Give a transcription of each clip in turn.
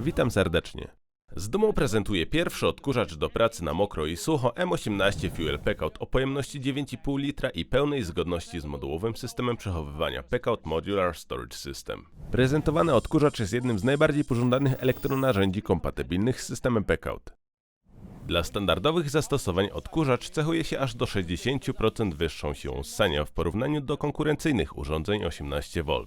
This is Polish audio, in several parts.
Witam serdecznie. Z dumą prezentuję pierwszy odkurzacz do pracy na mokro i sucho M18 Fuel Packout o pojemności 9,5 litra i pełnej zgodności z modułowym systemem przechowywania Packout Modular Storage System. Prezentowany odkurzacz jest jednym z najbardziej pożądanych elektronarzędzi kompatybilnych z systemem Packout. Dla standardowych zastosowań odkurzacz cechuje się aż do 60% wyższą siłą ssania w porównaniu do konkurencyjnych urządzeń 18V.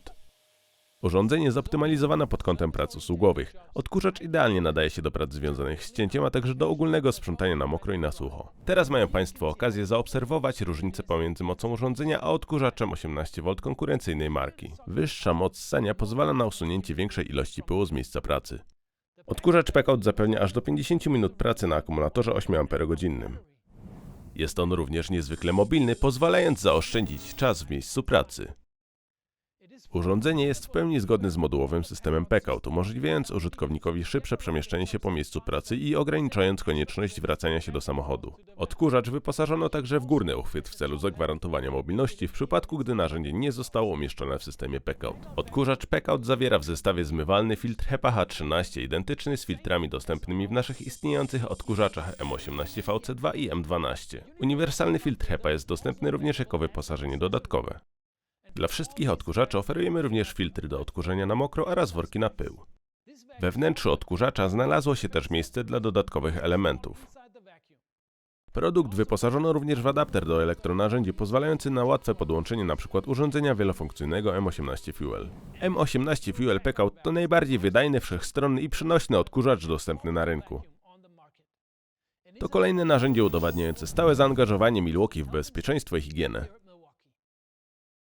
Urządzenie zoptymalizowane pod kątem prac usługowych. Odkurzacz idealnie nadaje się do prac związanych z cięciem, a także do ogólnego sprzątania na mokro i na sucho. Teraz mają Państwo okazję zaobserwować różnicę pomiędzy mocą urządzenia a odkurzaczem 18V konkurencyjnej marki. Wyższa moc ssania pozwala na usunięcie większej ilości pyłu z miejsca pracy. Odkurzacz Packout zapewnia aż do 50 minut pracy na akumulatorze 8Ah. Jest on również niezwykle mobilny, pozwalając zaoszczędzić czas w miejscu pracy. Urządzenie jest w pełni zgodne z modułowym systemem Packout, umożliwiając użytkownikowi szybsze przemieszczanie się po miejscu pracy i ograniczając konieczność wracania się do samochodu. Odkurzacz wyposażono także w górny uchwyt w celu zagwarantowania mobilności w przypadku, gdy narzędzie nie zostało umieszczone w systemie Packout. Odkurzacz Packout zawiera w zestawie zmywalny filtr HEPA H13 identyczny z filtrami dostępnymi w naszych istniejących odkurzaczach M18 VC2 i M12. Uniwersalny filtr HEPA jest dostępny również jako wyposażenie dodatkowe. Dla wszystkich odkurzaczy oferujemy również filtry do odkurzenia na mokro oraz worki na pył. We wnętrzu odkurzacza znalazło się też miejsce dla dodatkowych elementów. Produkt wyposażono również w adapter do elektronarzędzi pozwalający na łatwe podłączenie np. urządzenia wielofunkcyjnego M18 Fuel. M18 Fuel Packout to najbardziej wydajny, wszechstronny i przynośny odkurzacz dostępny na rynku. To kolejne narzędzie udowadniające stałe zaangażowanie Milwaukee w bezpieczeństwo i higienę.